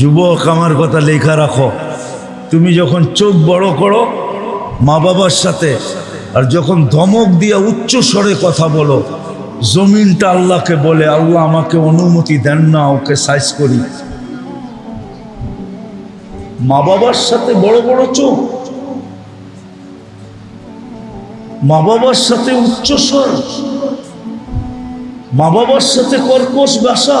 যুবক, আমার কথা লেখা রাখো। তুমি যখন চোখ বড় করো, মা বাবার সাথে, আর যখন ধমক দিয়ে উচ্চ স্বরে কথা বলো, জমিনটা আল্লাহকে বলে, আল্লাহ আমাকে অনুমতি দেন না, ওকে সাইজ করি। মা বাবার সাথে বড় বড় চোখ। মা বাবার সাথে উচ্চস্বর মা বাবার সাথে কর্কশ বাসা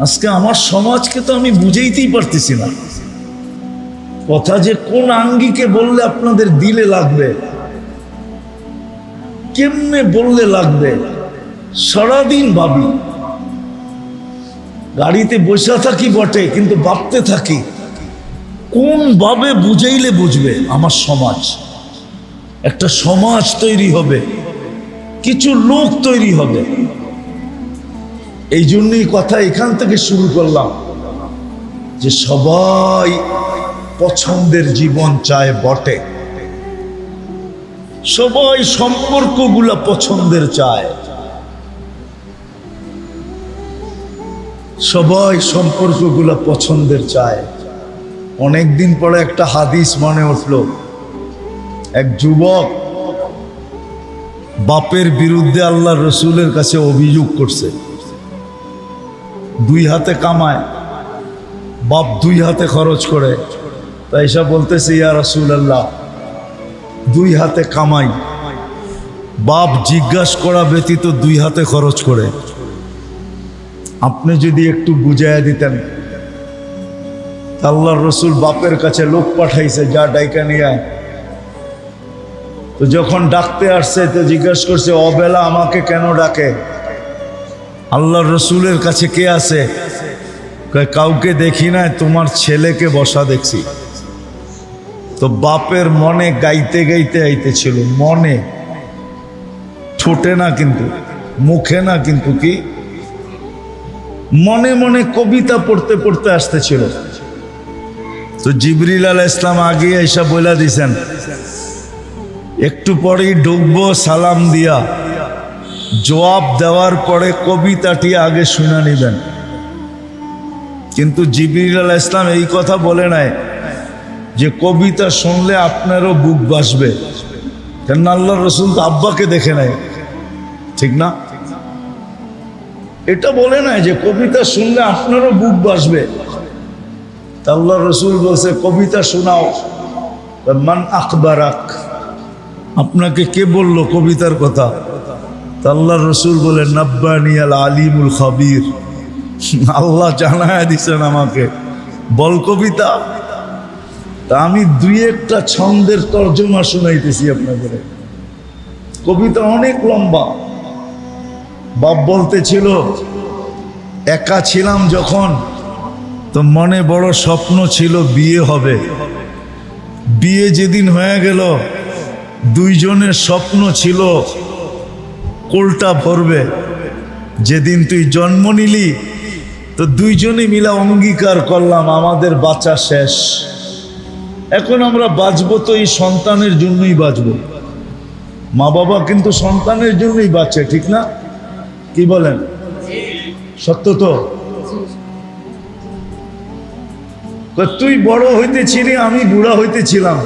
আজকে আমার সমাজকে তো আমি বুঝাইতেই পারতেছি না। কথা যে কোন আঙ্গিকে বললে আপনাদের দিলে লাগবে? কেমনে বললে লাগবে? সারাদিন ভাবি। গাড়িতে বসে থাকি বটে, কিন্তু ভাবতে থাকি, কোন ভাবে বুঝাইলে বুঝবে আমার সমাজ? একটা সমাজ তৈরি হবে, কিছু লোক তৈরি হবে। এই জন্যই কথা এখান থেকে শুরু করলাম যে সবাই পছন্দের জীবন চায় বটে। সবাই সম্পর্কগুলো পছন্দের চায়। সবাই সম্পর্কগুলো পছন্দের চায়। অনেকদিন পরে একটা হাদিস মনে উঠল, এক যুবক বাপের বিরুদ্ধে আল্লাহ রসুলের কাছে অভিযোগ করছে। দুই হাতে কামায়, বাপ দুই হাতে খরচ করে। তাই সব বলতেছে, ইয়া রসুল আল্লাহ দুই হাতে কামাই, বাপ জিজ্ঞাসা করা ব্যতীত দুই হাতে খরচ করে। আপনি যদি একটু বুঝাইয়া দিতেন আল্লাহর রসুল বাপের কাছে লোক পাঠাইছে, যা ডাইকা নিয়ে তো যখন ডাকতে আসছে, তো জিজ্ঞেস করছে, অবেলা আমাকে কেন ডাকে? আল্লাহর রসুলের কাছে কে আছে? কাউকে দেখি না তোমার ছেলেকে বসা দেখছি। তো বাপের মনে গাইতে গাইতে আইতেছিল, মনে। ঠোঁটে না কিন্তু, মুখে না কিন্তু কি? মনে মনে কবিতা পড়তে পড়তে আসতেছিল। তো জিবরিল আল ইসলাম আগে এসা বইলা দিছেন, একটু পরেই ডুববো, সালাম দিয়া। জবাব দেওয়ার পরে কবিতাটি আগে শুনে নিবেন। কিন্তু জিবরিল ইসলাম এই কথা বলে নাই যে কবিতা শুনলে আপনারও বুক বাসবে। কেন আল্লাহ রসুল তো আব্বাকে দেখে নাই। ঠিক না? এটা বলে নাই যে কবিতা শুনলে আপনারও বুক বাসবে। আল্লাহ রসুল বলছে, কবিতা শোনাও। মান আখবারাক। আপনাকে কে বলল কবিতার কথা? আল্লাহ রসুল বলে নব্বানি আল আলিমুল খাবির। আল্লাহ জানায় দিছেন আমাকে, বল কবিতা। তা আমি দুই একটা ছন্দের তর্জমা শোনাইতেছি আপনাদের। কবিতা অনেক লম্বা। বাপ বলতেছিল, একা ছিলাম যখন, তো মনে বড় স্বপ্ন ছিল বিয়ে হবে। বিয়ে যেদিন হয়ে গেল, দুইজনের স্বপ্ন ছিল কোলটা ভরবে। যেদিন তুই জন্ম নিলি, তো দুইজনে মিলা অঙ্গীকার করলাম, আমাদের বাঁচা শেষ। এখন আমরা বাঁচবো তো এই সন্তানের জন্যই বাঁচবো। মা বাবা কিন্তু সন্তানের জন্যই বাঁচে, ঠিক না? কি বলেন? সত্য তো? তুই বড় হইতেছিলি, আমি বুড়া হইতেছিলাম।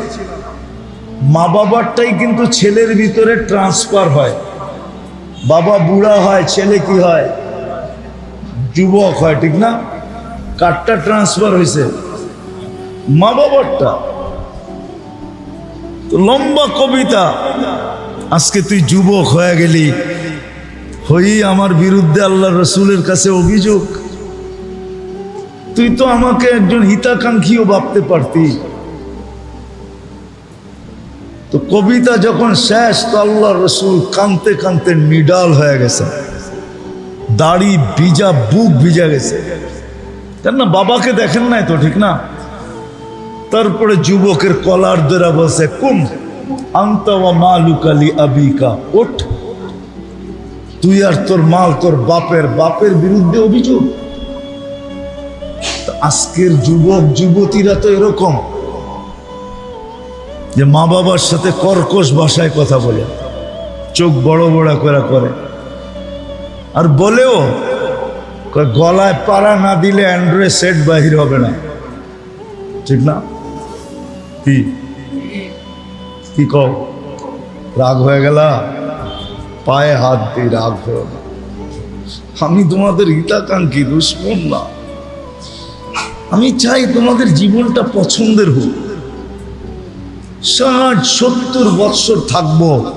মা বাবারটাই কিন্তু ছেলের ভিতরে ট্রান্সফার হয়। বাবা বুড়া হয়, ছেলে কি হয়? যুবক হয়, ঠিক না? কারটা ট্রান্সফার হয়েছে মা বাবারটা। লম্বা কবিতা। আজকে তুই যুবক হয়ে গেলি। হই আমার বিরুদ্ধে আল্লাহ রসুলের কাছে অভিযোগ। তুই তো আমাকে একজন হিতাকাঙ্ক্ষীও ভাবতে পারতি। তো কবিতা যখন শেষ, তো আল্লাহ রসুল কানতে কানতে নিডাল হয়ে গেছে। দাড়ি ভিজা, বুক ভিজা গেছে। কেন না, বাবাকে দেখেন নাই তো, ঠিক না? তারপরে যুবকের কলার ধরা বসে কুম, আন্তা মালুকালি আবিকা, ওঠ। তুই আর তোর মাল তোর বাপের বাপের বিরুদ্ধে অভিযোগ। আজকের যুবক, যুবতীরা তো এরকম। যে মা বাবার সাথে কর্কশ ভাষায় কথা বলে, চোখ বড় বড় করে করে। আর বলেও গলায় পাড়া না দিলে অ্যান্ড্রয়েড সেট বাহির হবে না। ঠিক না? কি? কি কও? রাগ হয়ে গেল? পায়ে হাত দিয়ে রাগ হয়ে না। আমি তোমাদের হিতাকাঙ্ক্ষী, দুশ্মন না। আমি চাই তোমাদের জীবনটা পছন্দের হোক। ষাট, সত্তর বৎসর থাকব।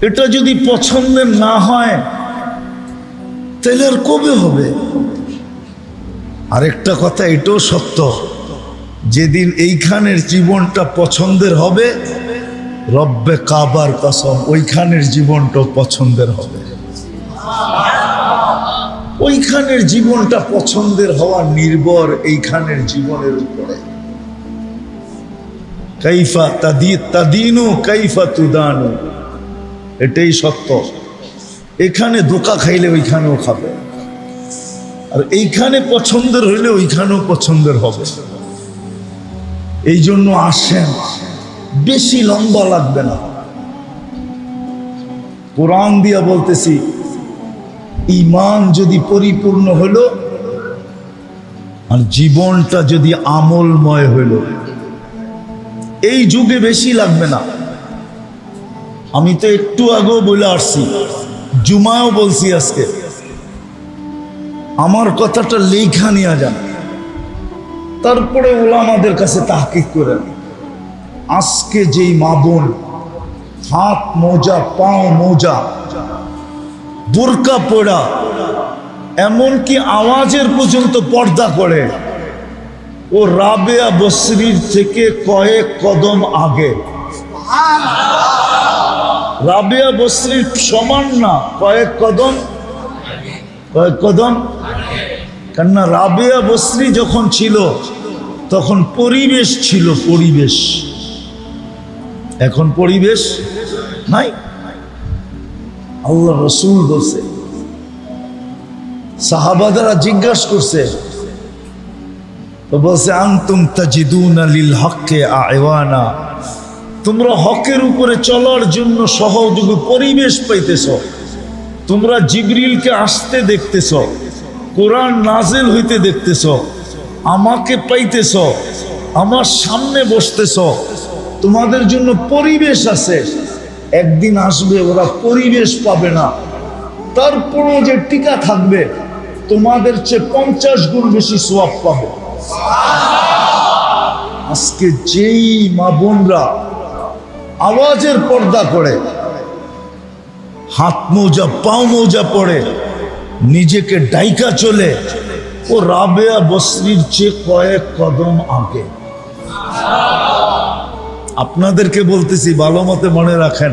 এটা যদি পছন্দের না হয়, তাহলে আর কবে হবে? আরেকটা কথা, এটাও সত্য। যেদিন এইখানের জীবনটা পছন্দের হবে, রব্বে কাবার কসম, ওইখানের জীবনটাও পছন্দের হবে। ওইখানের জীবনটা পছন্দের হওয়া নির্ভর এইখানের জীবনের উপরে। কাইফা তাদি, তাদিনু কাইফা তুদানু। এটাই সত্য। এখানে দোকা খাইলে ওইখানেও খাবে। আর এইখানে পছন্দের হইলে ওইখানেও পছন্দের হবে। এই জন্য আসেন। বেশি লম্বা লাগবে না। কোরআন দিয়া বলতেছি ইমান যদি পরিপূর্ণ হলো, আর জীবনটা যদি আমলময় হইল এই যুগে বেশি লাগবে না। আমি তো একটু আগেও বলে আসছি, জুমায়ও বলছি আজকে। আমার কথাটা লেখা নিয়ে যান। তারপরে ওলামাদের কাছে তাহকিক করেন আজকে যেই মা বোন, হাত মোজা, পাও মোজা, বোরকা পোড়া এমনকি আওয়াজের পর্যন্ত পর্দা করে ও রাবেয়া বসরির থেকে কয়েক কদম আগে। রাবেয়া বসরির সমান না, কয়েক কদম? কয়েক কদম? কেননা রাবেয়া বসরি যখন ছিল, তখন পরিবেশ ছিল পরিবেশ। এখন পরিবেশ নাই। আল্লাহ রসুল বলছে, সাহাবাদারা জিজ্ঞাসা করছে তো বলছে আন্তুম তাজিদুনা লিল হককে আয়ওয়ানা তোমরা হকের উপরে চলার জন্য সহযোগী পরিবেশ পাইতেছ। তোমরা জিবরিলকে আসতে দেখতেছ। কোরআন নাজেল হইতে দেখতেছ। আমাকে পাইতেছ। আমার সামনে বসতেছ। তোমাদের জন্য পরিবেশ আছে। একদিন আসবে, ওরা পরিবেশ পাবে না। তারপরও যে টিকা থাকবে, তোমাদের চেয়ে পঞ্চাশ গুণ বেশি সোয়াব পাবে। আজকে যেই মা বোনরা আওয়াজের পর্দা করে, হাত মোজা, পাও মোজা পড়ে নিজেকে ডাইকা চলে, ও রাবেয়া বসরির চেয়ে কয়েক কদম আগে। আপনাদেরকে বলতেছি, ভালো মতে মনে রাখেন,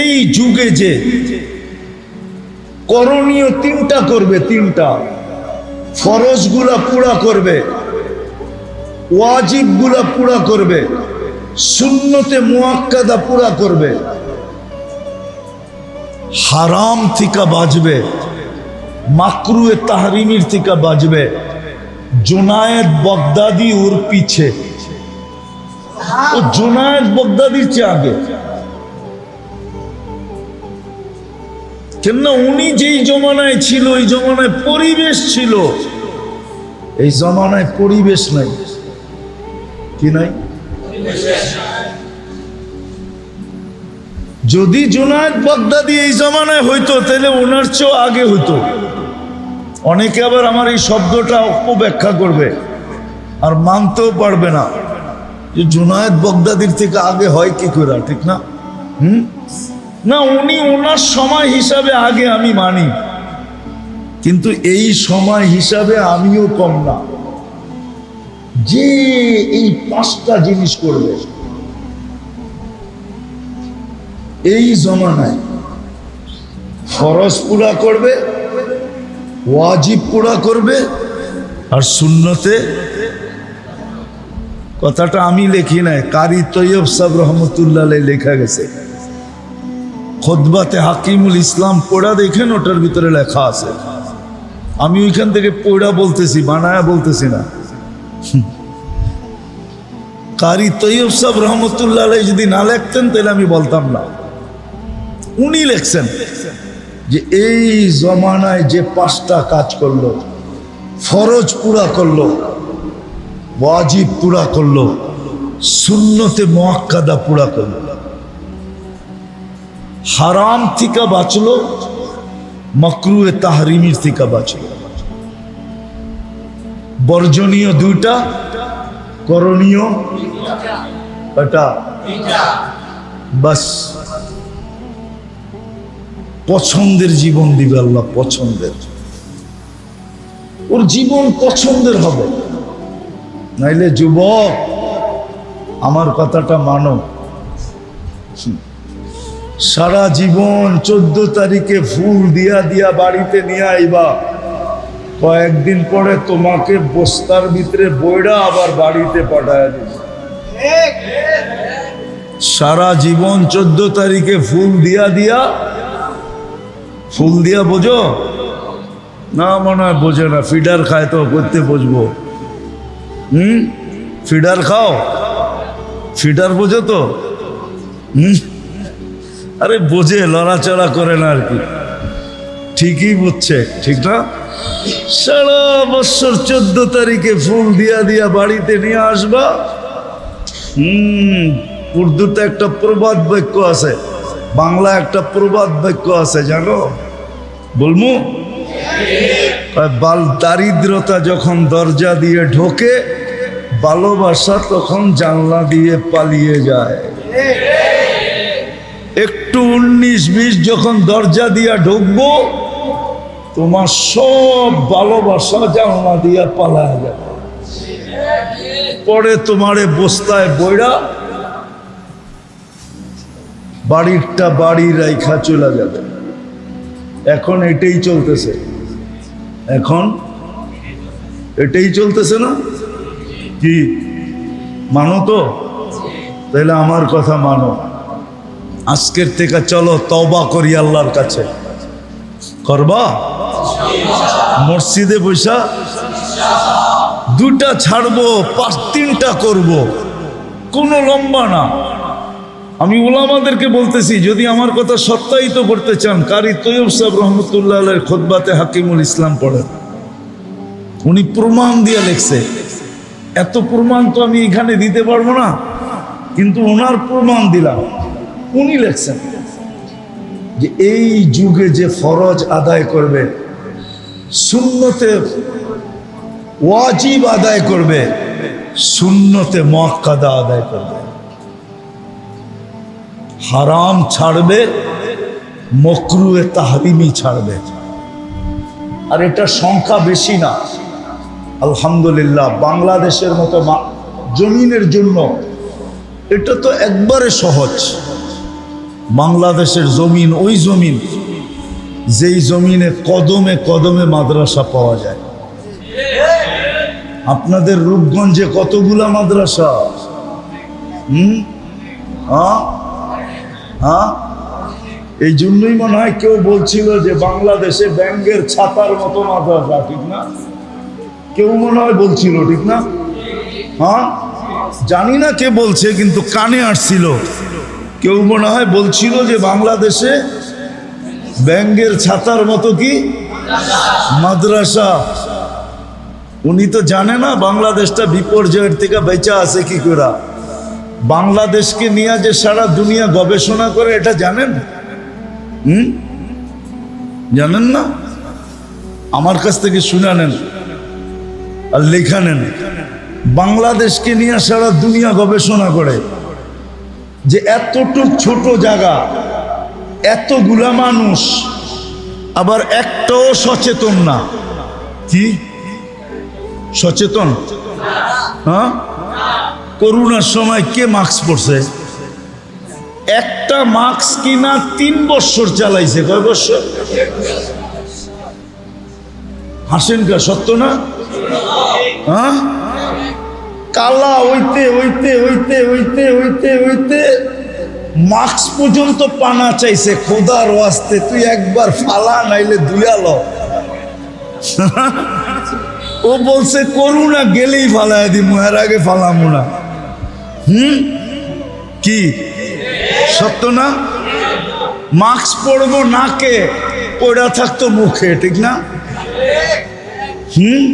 এই যুগে যে করণীয় তিনটা করবে, তিনটা। ফরজগুলা পুরা করবে, ওয়াজিবগুলা পুরা করবে শূন্যতে মুয়াক্কাদা পুরা করবে, হারাম থেকে বাজবে, মাকরুয়ে তাহরিমির থেকে বাজবে, জোনায়েদ বগদাদি ওর পিছে। ও জোনায়েদ বগদাদির চেয়ে আগে। কেননা উনি যেই জমানায় ছিল ওই জমানায় পরিবেশ ছিল। এই জমানায় পরিবেশ নাই। কি নাই? যদি জোনায়েদ বাগদাদি এই জমানায় হইতো, তাহলে ওনার চেয়েও আগে হইতো। অনেকে আবার আমার এই শব্দটা অপব্যাখ্যা করবে আর মানতেও পারবে না। যে জোনায়েদ বগদাদির থেকে আগে হয় কি করে ঠিক না? হুম? না, উনি ওনার সময় হিসাবে আগে আমি মানি। কিন্তু এই সময় হিসাবে আমিও কম না। যে এই পাঁচটা জিনিস করবে, এই জমানায় ফরজ পুরা করবে, ওয়াজিব পুরা করবে, আর শূন্যতে কথাটা আমি লেখি নাই, কারি তৈয়ব সাহ রহমতুল্লাহ লেখা গেছে। খোদবাতে হাকিমুল ইসলাম পড়া দেখেন ওটার ভিতরে লেখা আছে। আমি ওইখান থেকে পড়া বলতেছি, বানায়া বলতেছি না। কারি তৈয়ব সাহ রহমতুল্লাহ যদি না লেখতেন, তাহলে আমি বলতাম না। উনি লেখছেন যে এই জমানায় যে পাঁচটা কাজ করল, ফরজ পুরা করল, ওয়াজিব পুরা করল শূন্যতে মোয়াক্কাদা পুরা করল। হারাম থেকে বাঁচলো, মকরুয়ে তাহরিমির থেকে বাঁচলো। বর্জনীয় দুইটা, করণীয় এটা বাস, পছন্দের জীবন দিবে আল্লাহ পছন্দের। ওর জীবন পছন্দের হবে। নাইলে যুবক, আমার কথাটা মানো। সারা জীবন চোদ্দ তারিখে ফুল দিয়া দিয়া বাড়িতে নিয়ে আইবা। কয়েকদিন পরে তোমাকে বস্তার ভিতরে বইরা আবার বাড়িতে পাঠায় দিবে। সারা জীবন চোদ্দ তারিখে ফুল দিয়া দিয়া। ফুল দিয়া বোঝো? না মনে হয় বোঝে না, ফিডার খায় তো করতে বুঝব হুম? ফিডার খাও? ফিডার বোঝো তো? হুম? আরে বোঝে, লড়াচড়া করে না আর কি। ঠিকই বুঝছে, ঠিক না? সারা বছর চোদ্দ তারিখে ফুল দিয়া দিয়া বাড়িতে নিয়ে আসবা। হুম, উর্দুতে একটা প্রবাদ বাক্য আছে, বাংলা একটা প্রবাদ বাক্য আছে, জানো? বলমু? বাল, দারিদ্রতা যখন দরজা দিয়ে ঢোকে, ভালোবাসা তখন জানলা দিয়ে পালিয়ে যায়। একটু উনিশ বিশ যখন দরজা দিয়া ঢুকবো, তোমার সব ভালোবাসা জানলা দিয়া পালায় যাবে। পরে তোমারে বস্তায় বইরা বাড়িরটা বাড়ি রাইখা চলে যাবে। এখন এটাই চলতেছে। এখন এটাই চলতেছে না? কি? মানো তো? তাহলে আমার কথা মানো। আজকের থেকে চলো তবা করি আল্লাহর কাছে। করবা? মসজিদে বৈশা দুটা ছাড়বো, পাঁচ তিনটা করব। কোনো লম্বা না। আমি ওলামাদেরকে বলতেছি, যদি আমার কথা সত্যায়িত করতে চান, কারি তৈয়ব সাহেব রহমতুল্লাহ খোদবাতে হাকিমুল ইসলাম পড়েন। উনি প্রমাণ দিয়ে লেখছে। এত প্রমাণ তো আমি এখানে দিতে পারব না, কিন্তু ওনার প্রমাণ দিলাম। উনি লেখছেন যে এই যুগে যে ফরজ আদায় করবে শূন্যতে ওয়াজিব আদায় করবে শূন্যতে মক্কাদা আদায় করবে। হারাম ছাড়বে, মকরুয়ে তাহরিমি ছাড়বে। আর এটা সংখ্যা বেশি না। আলহামদুলিল্লাহ, বাংলাদেশের মতো জমিনের জন্য এটা তো একবারে সহজ। বাংলাদেশের জমিন, ওই জমিন, যেই জমিনে কদমে কদমে মাদ্রাসা পাওয়া যায়। আপনাদের রূপগঞ্জে কতগুলা মাদ্রাসা? হুম? হ্যাঁ? হ্যাঁ? এই জন্যই মনে হয় কেউ বলছিল যে বাংলাদেশে ব্যাঙ্গের ছাতার মতো মাদ্রাসা, ঠিক না? কেউ মনে হয় বলছিল, ঠিক না? হ্যাঁ? জানি না কে বলছে, কিন্তু কানে আসছিল। কেউ মনে হয় বলছিল যে বাংলাদেশে ব্যাঙ্গের ছাতার মতো কি? মাদ্রাসা। উনি তো জানে না বাংলাদেশটা বিপর্যয়ের থেকে বেঁচে আছে কি করে। বাংলাদেশকে নিয়ে যে সারা দুনিয়া গবেষণা করে, এটা জানেন? হুম? জানেন না? আমার কাছ থেকে শুনে নেন আর লেখা নেন। বাংলাদেশকে নিয়ে সারা দুনিয়া গবেষণা করে। যে এতটুক ছোট জায়গা, এতগুলা মানুষ, আবার একটাও সচেতন না। কি? সচেতন? হ্যাঁ? করোনার সময় কে মাস্ক পরছে? একটা মাস্ক কিনা তিন বছর চালাইছে। কয় বছর? হাসেন কা সত্য না? হ্যাঁ? কালা হইতে হইতে হইতে হইতে হইতে হইতে মাস্ক পর্যন্ত পানা চাইছে, খোদার ওয়াস্তে, তুই একবার ফালা, নাইলে দুয়াল ও বলছে, করু না, গেলেই ফালায় দিমু এর আগে ফালামু না। হুম? কি? সত্য না? মাস্ক পরবো নাকে পড়া থাকতো মুখে, ঠিক না? হুম?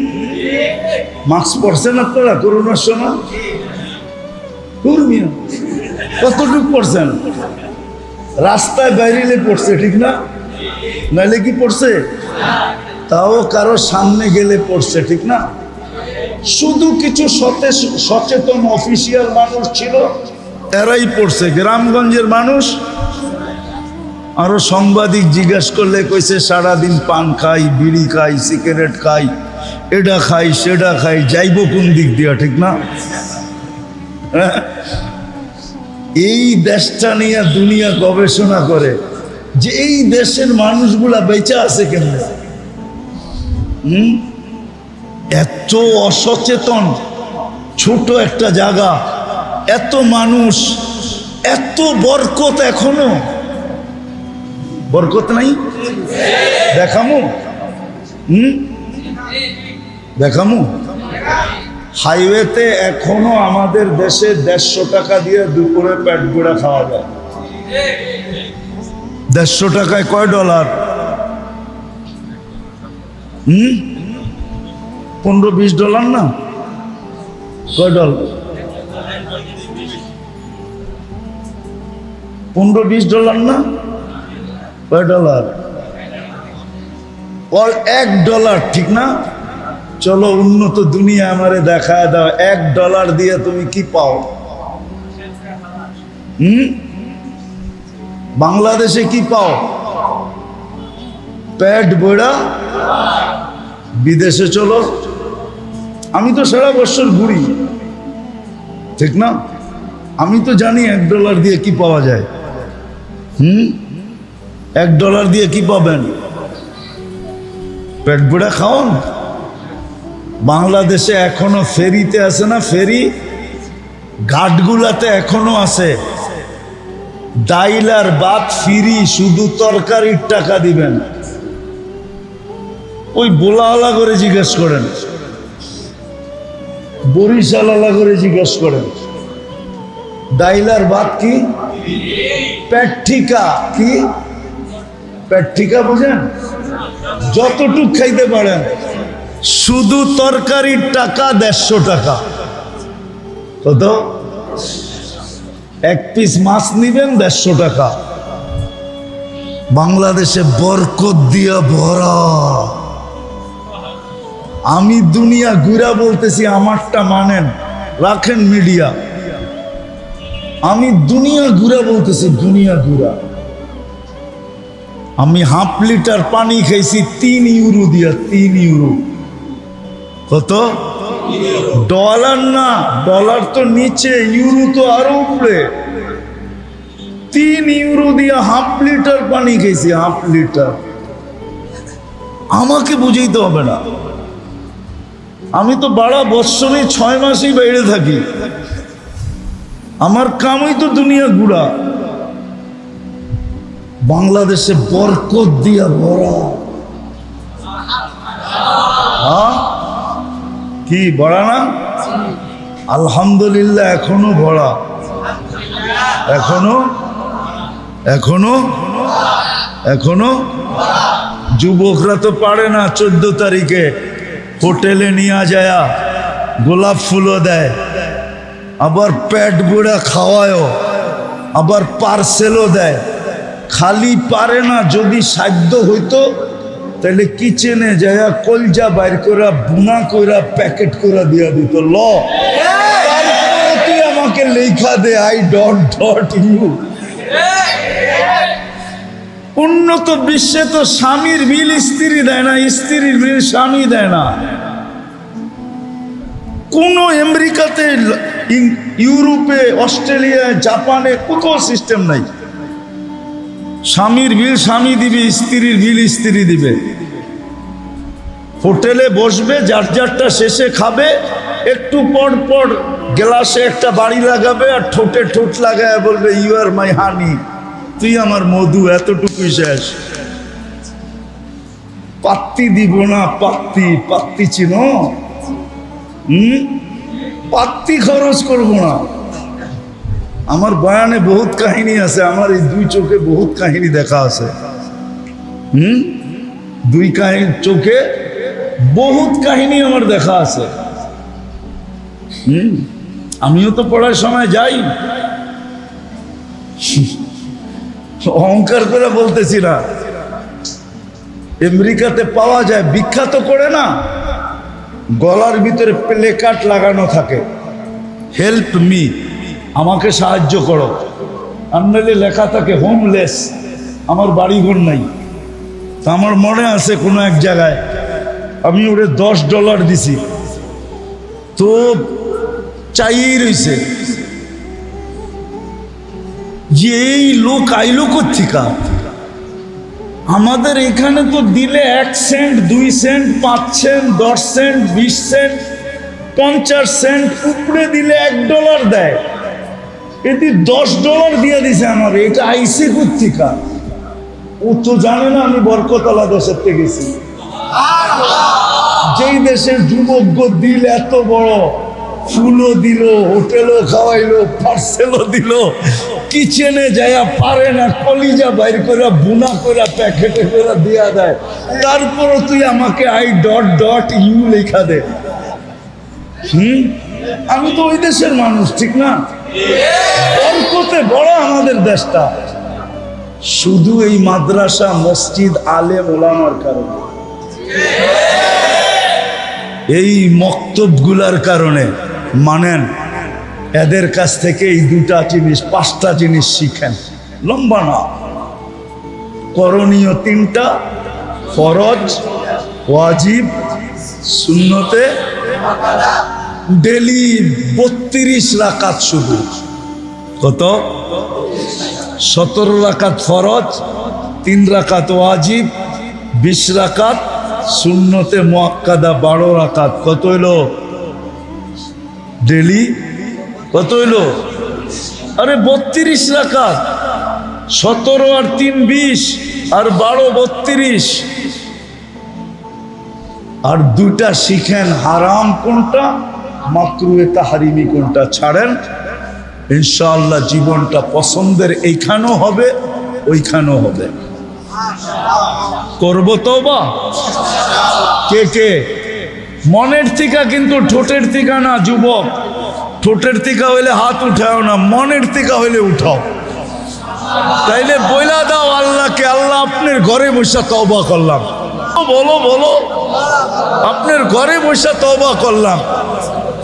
মাস্ক পরছেন আপনারা করোনার সময়? কর্মীয় কতটুক পড়ছেন রাস্তায় বাইরে পড়ছে, ঠিক না? নাইলে কি পড়ছে? তাও কারও সামনে গেলে পড়ছে, ঠিক না? শুধু কিছু সচেতন অফিসিয়াল মানুষ ছিল, এরাই পড়ছে। গ্রামগঞ্জের মানুষ আরও সাংবাদিক জিজ্ঞেস করলে কইছে, সারাদিন পান খাই, বিড়ি খাই, সিগারেট খাই। এটা খাই, সেটা খাই, যাইব কোন দিক দিয়া, ঠিক না? হ্যাঁ? এই দেশটা নিয়ে দুনিয়া গবেষণা করে যে এই দেশের মানুষগুলা বেঁচে আছে কেন হুম? এত অসচেতন, ছোট একটা জায়গা, এত মানুষ, এত বরকত এখনও। বরকত নাই? দেখামো। হুম? দেখামু? হাইওয়েতে এখনও আমাদের দেশে দেড়শো টাকা দিয়ে দুপুরে পেট গুঁড়া খাওয়া যায়। দেড়শো টাকায় কয় ডলার? হুম? পনেরো বিশ ডলার না? কয় ডলার? পনেরো বিশ ডলার না? কয় ডলার? ওর এক ডলার, ঠিক না? চলো উন্নত দুনিয়া আমারে দেখা দাও, এক ডলার দিয়ে তুমি কি পাও? হুম? বাংলাদেশে কি পাও? পেট বইড়া বিদেশে চলো। আমি তো সারা বছর ঘুরি, ঠিক না? আমি তো জানি এক ডলার দিয়ে কি পাওয়া যায়। হুম? এক ডলার দিয়ে কি পাবেন? পেট ভরে খাওন। বাংলাদেশে এখনও ফেরিতে আছে না ফেরি? ঘাটগুলাতে এখনও আছে। ডাইলার বাদ ফিরি শুধু তরকারির টাকা দিবেন। ওই বোলাওয়ালা করে জিজ্ঞেস করেন। বরিশালালা করে জিজ্ঞেস করেন। ডাইলার বাদ কি? পেট্টিকা কি? পেট্টিকা বোঝেন? যতটুক খাইতে পারেন শুধু তরকারির টাকা দেড়শো টাকা। কত? এক পিস মাছ নিবেন দেড়শো টাকা। বাংলাদেশে বরকত দিয়া ভরা। আমি দুনিয়া ঘুরা বলতেছি, আমারটা মানেন, রাখেন মিডিয়া। আমি দুনিয়া ঘুরা বলতেছি, দুনিয়া ঘুরা। আমি হাফ লিটার পানি খাইছি তিন ইউরো দিয়া, তিন ইউরো। কত? ডলার না, ডলার তো নিচে, ইউরো তো আরও উপরে। তিন ইউরো দিয়া হাফ লিটার পানি খেয়েছি হাফ লিটার। আমাকে বুঝাইতে হবে না। আমি তো বাড়া বৎসরে ছয় মাসই বাইরে থাকি। আমার কামই তো দুনিয়া ঘুরা। বাংলাদেশে বরকত দিয়া ভরা। হ্যাঁ? কি, ভরা না? আলহামদুলিল্লাহ, এখনও ভরা। এখনও? এখনও? এখনও? যুবকরা তো পারে না চোদ্দ তারিখে। হোটেলে নিয়ে যায়, গোলাপ ফুলও দেয়। আবার পেট গুঁড়া খাওয়ায়ও, আবার পার্সেলও দেয়। খালি পারে না, যদি সাধ্য হইতো, তাহলে কিচেনে যায় কলজা বাইর করা বুনা কইরা প্যাকেট করে দিয়া দিত। ল। আমাকে লেখা দে আই ডট ডট ইউ উন্নত বিশ্বে তো স্বামীর বিল স্ত্রী দেয় না, স্ত্রীর বিল স্বামী দেয় না। কোনো আমেরিকাতে ইউরোপে, অস্ট্রেলিয়ায়, জাপানে কোথাও সিস্টেম নাই। স্বামীর বিল স্বামী দিবে, স্ত্রীর বিল স্ত্রী দিবে। হোটেলে বসবে, যার যারটা শেষে খাবে, একটু পর পর গ্লাসে একটা বাড়ি লাগাবে আর ঠোঁটে ঠোঁট লাগায় বলবে ইউ আর মাই হানি তুই আমার মধু, এতটুকুই শেষ। পাত্তি দিব না, পাত্তি পাত্তি চিনো? হুম? পাত্তি খরচ করব না। আমার বয়ানে বহুত কাহিনী আছে, আমার এই দুই চোখে বহুত কাহিনী দেখা আছে। হুম? দুই কাহিনী চোখে বহুত কাহিনী আমার দেখা আছে। হুম? আমিও তো পড়ার সময় যাই। অহংকার করে বলতেছি না। আমেরিকাতে পাওয়া যায়, বিখ্যাত করে না, গলার ভিতরে প্লে কার্ড লাগানো থাকে। হেল্প মি আমাকে সাহায্য করো। আন্নালে লেখা থাকে হোমলেস আমার বাড়িঘর নাই। তা আমার মনে আছে কোনো এক জায়গায়, আমি ওরে দশ ডলার দিছি। তো চাইই রইছে। যে এই লোক আইলো কোথেকা আমাদের এখানে তো দিলে এক সেন্ট দুই সেন্ট পাঁচ সেন্ট দশ সেন্ট বিশ সেন্ট পঞ্চাশ সেন্ট উপরে দিলে এক ডলার দেয়। এটি দশ ডলার দিয়ে দিছে আমার, এটা আইসে কোথেকা ও তো জানে না আমি বরকতলা দেশের থেকে গেছি। যেই দেশের যুবক দিল এত বড়, ফুলও দিল, হোটেলও খাওয়াইলো পার্সেলও দিল কিচেনে যায়া পারে না, কলিজা বাইর করে বুনা করে প্যাকেটে করে দিয়া দেয়। তারপরও তুই আমাকে আই ডট ডট ইউ লেখা দে। হুম? আমি তো ওই দেশের মানুষ, ঠিক না? অল্পতে বড় আমাদের দেশটা। শুধু এই মাদ্রাসা, মসজিদ আলে ওলামার কারণে। এই মক্তবগুলার কারণে, মানেন, এদের কাছ থেকে এই দুটা জিনিস, পাঁচটা জিনিস শিখেন। লম্বা না। করণীয় তিনটা, ফরজ, ওয়াজিব শূন্যতে ডেলি বত্রিশ রাকাত শুধু। কত? সতেরো রাকাত ফরজ, তিন রাকাত ওয়াজিব, বিশ রাকাত শূন্যতে মোয়াক্কাদা বারো রাকাত। কত হইল? ডেলি কত হইল? আরে বত্রিশ রাকাত। সতেরো আর তিন বিশ, আর বারো বত্রিশ। আর দুটা শিখেন হারাম কোনটা? মাকরুয়ে তাহারিমি কোনটা ছাড়েন? ইনশাআল্লাহ জীবনটা পছন্দের এইখানেও হবে, ওইখানেও হবে। করব তো বা কে কে? মনের টিকা কিন্তু ঠোঁটের টিকা না, যুবক। ঠোঁটের টিকা হইলে হাত উঠাও না, মনের টিকা হইলে উঠাও। তাইলে বইলা দাও আল্লাহকে, আল্লাহ আপনার ঘরে বসে তবা করলাম। বলো বলো। আপনার ঘরে বসে তবা করলাম।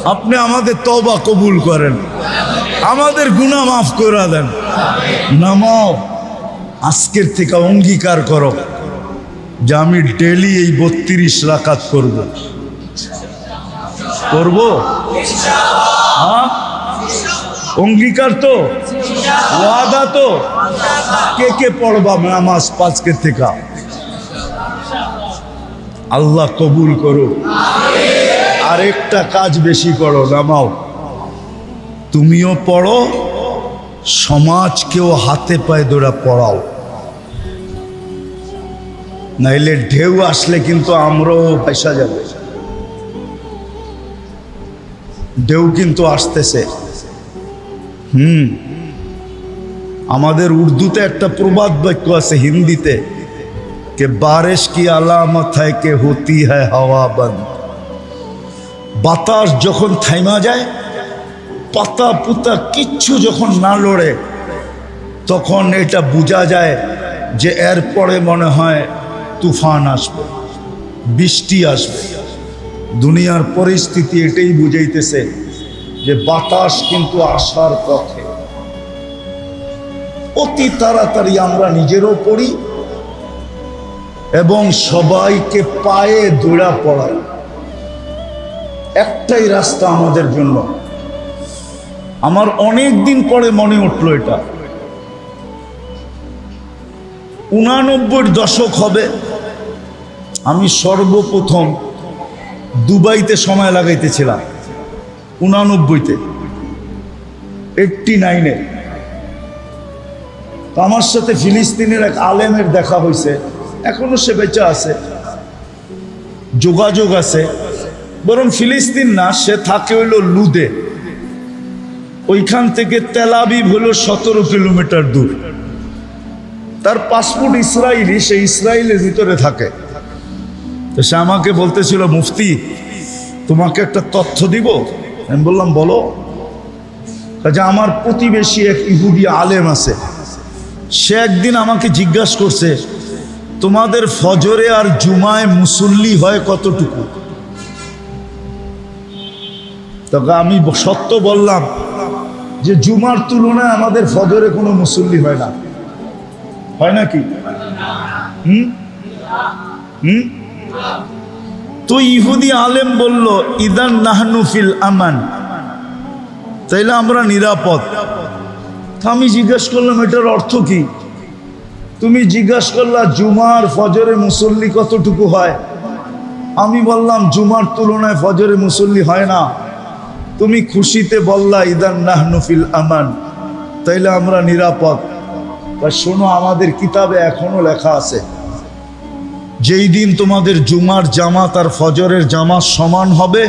আপনি আমাদের তবা কবুল করেন। আমাদের গুনাহ মাফ করে দেন। নামাও আজকের থেকে অঙ্গীকার করো যে আমি ডেলি এই বত্রিশ রাকাত করব। করব? হ্যাঁ? অঙ্গীকার তো? ওয়াদা তো? কে কে পড়বা নামাজ পাঁচকে থেকে? আল্লাহ কবুল করো আরেকটা কাজ বেশি করো, নামাও। তুমিও পড়ো, সমাজকেও হাতে পায়ে দৌড়া পড়াও। নাইলে ঢেউ আসলে কিন্তু আমরাও ভাইসা যাবে। ঢেউ কিন্তু আসতেছে। হুম। আমাদের উর্দুতে একটা প্রবাদ বাক্য আছে হিন্দিতে, কে বারিশ কি আলামত হয় কে হতি হয় হাওয়া বন্ধ বাতাস যখন থাইমা যায়, পাতা পুতা কিচ্ছু যখন না লড়ে, তখন এটা বোঝা যায় যে এরপরে মনে হয় তুফান আসবে, বৃষ্টি আসবে। দুনিয়ার পরিস্থিতি এটাই বুঝাইতেছে যে বাতাস কিন্তু আসার পথে। অতি তাড়াতাড়ি আমরা নিজেরও পড়ি এবং সবাইকে পায়ে দৌড়া পড়াই। একটাই রাস্তা আমাদের জন্য। আমার অনেক দিন পরে মনে উঠল এটা। উনানব্বই দশক হবে, আমি সর্বপ্রথম দুবাইতে সময় লাগাইতেছিলাম, উনানব্বইতে এইটটি নাইনে তো আমার সাথে ফিলিস্তিনের এক আলেমের দেখা হয়েছে এখনও সে বেঁচে আছে। যোগাযোগ আছে। বরং ফিলিস্তিন না, সে থাকে হইল লুদে। ওইখান থেকে তেলাবিব হলো সতেরো কিলোমিটার দূর। তার পাসপোর্ট ইসরায়েলি সে ইসরায়েলের ভিতরে থাকে। তো সে আমাকে বলতেছিল, মুফতি, তোমাকে একটা তথ্য দিব? আমি বললাম, বলো। যে আমার প্রতিবেশী এক ইহুদি আলেম আছে। সে একদিন আমাকে জিজ্ঞাসা করছে, তোমাদের ফজরে আর জুমায় মুসল্লি হয় কতটুকু? তখন আমি সত্য বললাম যে জুমার তুলনায় আমাদের ফজরে কোনো মুসল্লি হয় না। হয় নাকি হুম? হুম? তো ইহুদি আলেম বলল, ইদান নাহনুফিল আমান। তাইলে আমরা নিরাপদ। আমি জিজ্ঞেস করলাম, এটার অর্থ কি? তুমি জিজ্ঞাসা করলা, জুমার ফজরে মুসল্লি কতটুকু হয়? আমি বললাম, জুমার তুলনায় ফজরে মুসল্লি হয় না। তুমি খুশিতে বললা, ইদান নাহনুফিল আমান তাইলে আমরা নিরাপদ। বা শোনো, আমাদের কিতাবে এখনও লেখা আছে, যেই দিন তোমাদের জুমার জামাত আর ফজরের জামাত সমান হবে,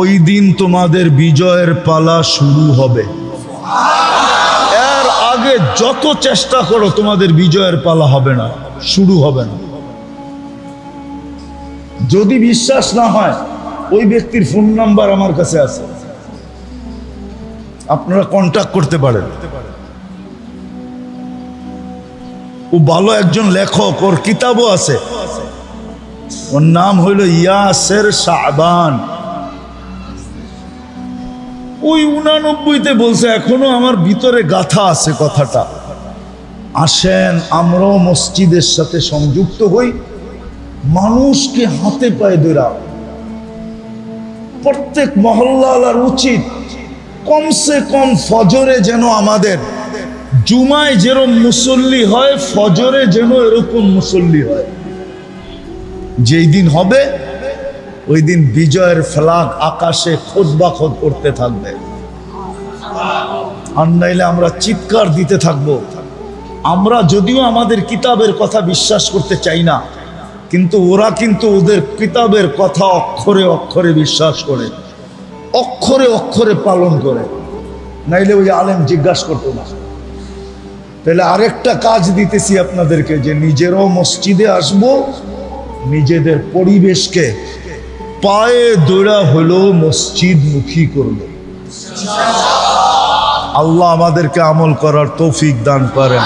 ওই দিন তোমাদের বিজয়ের পালা শুরু হবে। এর আগে যত চেষ্টা করো, তোমাদের বিজয়ের পালা হবে না, শুরু হবে না। যদি বিশ্বাস না হয়, ওই ব্যক্তির ফোন নাম্বার আমার কাছে আছে। আপনারা কন্ট্যাক্ট করতে পারেন। ও ভালো একজন লেখক, ওর কিতাবও আছে। ওর নাম হইল ইয়াসের শাহবান ওই উনানব্বইতে বলছে, এখনও আমার ভিতরে গাথা আছে কথাটা। আসেন, আমরাও মসজিদের সাথে সংযুক্ত হই। মানুষকে হাতে পায়ে দৌড়া প্রত্যেক মহল্লার উচিত কমসে কম ফজরে যেন আমাদের জুমায় যেরকম মুসল্লি হয়, ফজরে যেন এরকম মুসল্লি হয়। যেই দিন হবে, ওই দিন বিজয়ের ফ্লাগ আকাশে খোদ বা খোদ করতে থাকবে। আর নাইলে আমরা চিৎকার দিতে থাকব। আমরা যদিও আমাদের কিতাবের কথা বিশ্বাস করতে চাই না, কিন্তু ওরা কিন্তু ওদের কিতাবের কথা অক্ষরে অক্ষরে বিশ্বাস করে। অক্ষরে অক্ষরে পালন করে। নাইলে ওই আলেম জিজ্ঞাসা করতো না। তাহলে আরেকটা কাজ দিতেছি আপনাদেরকে, যে নিজেরও মসজিদে আসব, নিজেদের পরিবেশকে পায়ে দৌড়া হলো মসজিদ মুখী করব। আল্লাহ আমাদেরকে আমল করার তৌফিক দান করেন।